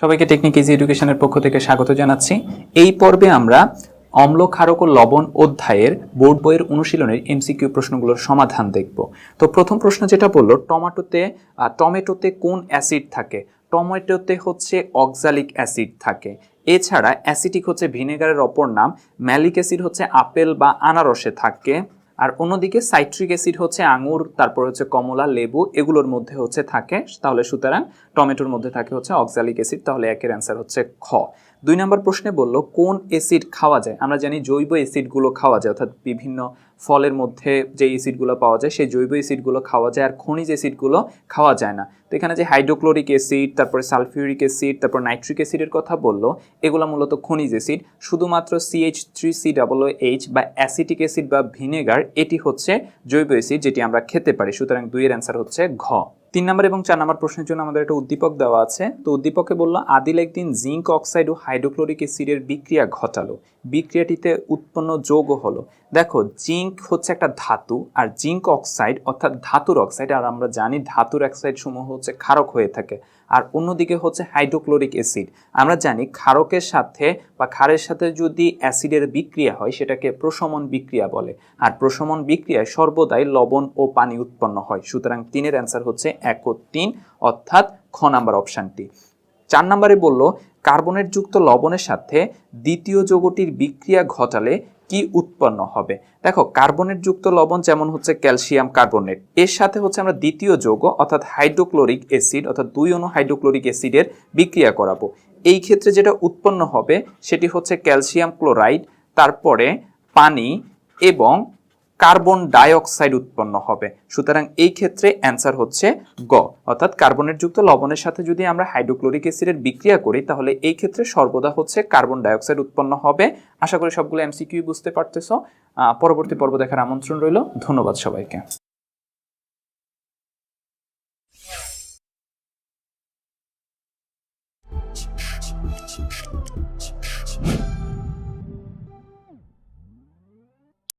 সবাইকে technique easy এডুকেশনের পক্ষ থেকে স্বাগত জানাচ্ছি। এই পর্বে আমরা অম্ল ক্ষারক ও লবণ অধ্যায়ের বোর্ড বইয়ের অনুশীলনের এমসিকিউ প্রশ্নগুলোর সমাধান দেখব। তো প্রথম প্রশ্ন যেটা বলল, টমেটোতে টমেটোতে কোন অ্যাসিড থাকে? টমেটোতে হচ্ছে অক্সালিক অ্যাসিড থাকে। এছাড়া অ্যাসিটিক হচ্ছে ভিনেগারের অপর নাম, ম্যালিক অ্যাসিড হচ্ছে আপেল বা আনারসে থাকে। আর অন্যদিকে সাইট্রিক অ্যাসিড হচ্ছে আঙুর, তারপর হচ্ছে কমলা, লেবু, এগুলোর মধ্যে হচ্ছে থাকে। তাহলে সুতরাং টমেটোর মধ্যে থাকে হচ্ছে অক্সালিক অ্যাসিড, তাহলে একের অ্যান্সার হচ্ছে খ। দুই নম্বর প্রশ্নে বলল, কোন অ্যাসিড খাওয়া যায়? আমরা জানি জৈব অ্যাসিডগুলো খাওয়া যায়, অর্থাৎ বিভিন্ন ফলের মধ্যে যে অ্যাসিডগুলো পাওয়া যায়, সেই জৈব অ্যাসিডগুলো খাওয়া যায় আর খনিজ অ্যাসিডগুলো খাওয়া যায় না। তো এখানে যে হাইড্রোক্লোরিক অ্যাসিড তারপরে সালফিউরিক অ্যাসিড তারপর নাইট্রিক অ্যাসিডের কথা বলল, এগুলো মূলত খনিজ অ্যাসিড শুধুমাত্র CH three C double H বা অ্যাসিটিক অ্যাসিড বা ভিনেগার এটি হচ্ছে জৈব অ্যাসিড যেটি আমরা খেতে পারি। সুতরাং দুইয়ের অ্যান্সার হচ্ছে ঘ। তিন নম্বর এবং চার নম্বর প্রশ্নের জন্য আমাদের একটা উদ্দীপক দেওয়া আছে। তো উদ্দীপকে বলল আদিল একদিন জিঙ্ক অক্সাইড ও হাইড্রোক্লোরিক অ্যাসিডের বিক্রিয়া ঘটালো। বিক্রিয়াটিতে উৎপন্ন যৌগ হলো। দেখো, জিঙ্ক হচ্ছে একটা ধাতু আর জিঙ্ক অক্সাইড অর্থাৎ ধাতুর অক্সাইড, আর আমরা জানি ধাতুর অক্সাইড সমূহ হচ্ছে ক্ষারক হয়ে থাকে। আর অন্যদিকে হচ্ছে হাইড্রোক্লোরিক অ্যাসিড। আমরা জানি ক্ষারকের সাথে বা ক্ষারের সাথে যদি অ্যাসিডের বিক্রিয়া হয়, সেটাকে প্রশমন বিক্রিয়া বলে। আর প্রশমন বিক্রিয়ায় সর্বদাই লবণ ও পানি উৎপন্ন হয়। সুতরাং তিনের অ্যান্সার হচ্ছে এক তিন, অর্থাৎ খ নাম্বার অপশানটি। চার নম্বরে বলল, কার্বনের যুক্ত লবণের সাথে দ্বিতীয় যৌগটির বিক্রিয়া ঘটালে কি উৎপন্ন হবে? দেখো, কার্বনের যুক্ত লবণ যেমন হচ্ছে ক্যালসিয়াম কার্বনেট, এর সাথে হচ্ছে আমরা দ্বিতীয় যৌগ, অর্থাৎ হাইড্রোক্লোরিক অ্যাসিড, অর্থাৎ দুই অণু হাইড্রোক্লোরিক অ্যাসিডের বিক্রিয়া করাবো। এই ক্ষেত্রে যেটা উৎপন্ন হবে সেটি হচ্ছে ক্যালসিয়াম ক্লোরাইড, তারপরে পানি এবং কার্বন ডাইঅক্সাইড উৎপন্ন হবে। সুতরাং এই ক্ষেত্রে অ্যান্সার হচ্ছে গ। অর্থাৎ কার্বনের যুক্ত লবণের সাথে যদি আমরা হাইড্রোক্লোরিক অ্যাসিডের বিক্রিয়া করি, তাহলে এই ক্ষেত্রে সর্বদা হচ্ছে কার্বন ডাইঅক্সাইড উৎপন্ন হবে। আশা করি সবগুলো এমসিকিউ বুঝতে পারতেছো। পরবর্তী পর্ব দেখার আমন্ত্রণ রইল। ধন্যবাদ সবাইকে।